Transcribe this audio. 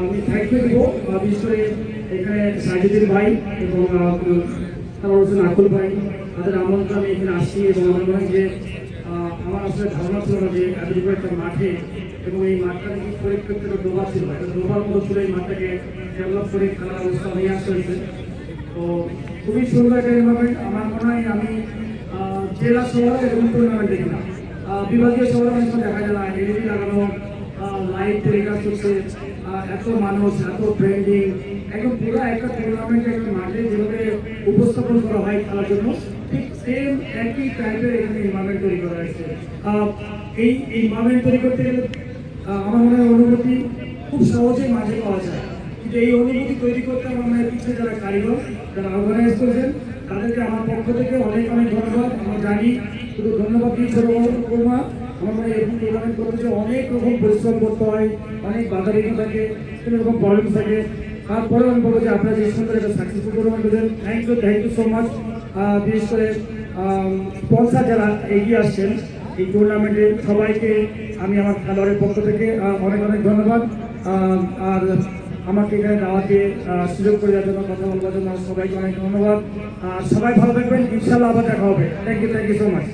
আমি ইউ দিব। বিশেষ করে এখানে সাজিদুল ভাই এবং তারপর হচ্ছেন আকুল ভাই। তাদের আমন্ত্রণ আমি এখানে আসছি এবং আমার মনে হয় যে আমার আসলে ধারণা ছিল না যে এতটুকু একটা মাঠে এবং এই মাঠটা নাকি পরিপ্রেক্ষিতে ডোবা ছিল। একটা ডোবার মতো ছিল এই মাঠটাকে ডেভেলপ করে খেলার অবস্থা নিয়ে আসতে হয়েছে। তো খুবই সুন্দর একটা টুর্নামেন্ট আমার মনে হয় আমি জেলা শহরে এরকম টুর্নামেন্ট দেখি না। বিভাগীয় শহরে দেখা যায় না। এলইডি লাগানো এত মানুষ, এত উপস্থাপন করা হয় আমার মনে হয় অনুভূতি খুব সহজেই মাঝে পাওয়া যায়। কিন্তু এই অনুভূতি তৈরি করতে আমার মনে পিছিয়ে যারা কারিগর, যারা অর্গানাইজ করেছেন, তাদেরকে আমার পক্ষ থেকে অনেক অনেক ধন্যবাদ। আমরা জানি শুধু ধন্যবাদ দিই আমার এরকম টুর্নামেন্ট করতে যে অনেক রকম পরিশ্রম করতে হয়, অনেক বাধা বিঘ্ন থাকে বিভিন্ন রকম প্রবলেম থাকে। তারপরেও আমি বলব যে আপনারা যে সুন্দর একটা সাকসেসফুল টুর্নামেন্ট করেছেন thank you thank you so much বিশেষ করে স্পন্সার যারা এগিয়ে আসছেন এই টুর্নামেন্টে সবাইকে আমি আমার খেলোয়াড়ের পক্ষ থেকে অনেক অনেক ধন্যবাদ। আর আমাকে এখানে দাওয়াতে সুযোগ করে দেওয়ার জন্য, কথা বলবার জন্য সবাইকে অনেক ধন্যবাদ। আর সবাই ভালো থাকবেন ইনশাল্লাহ আবার দেখা হবে। Thank you thank you so much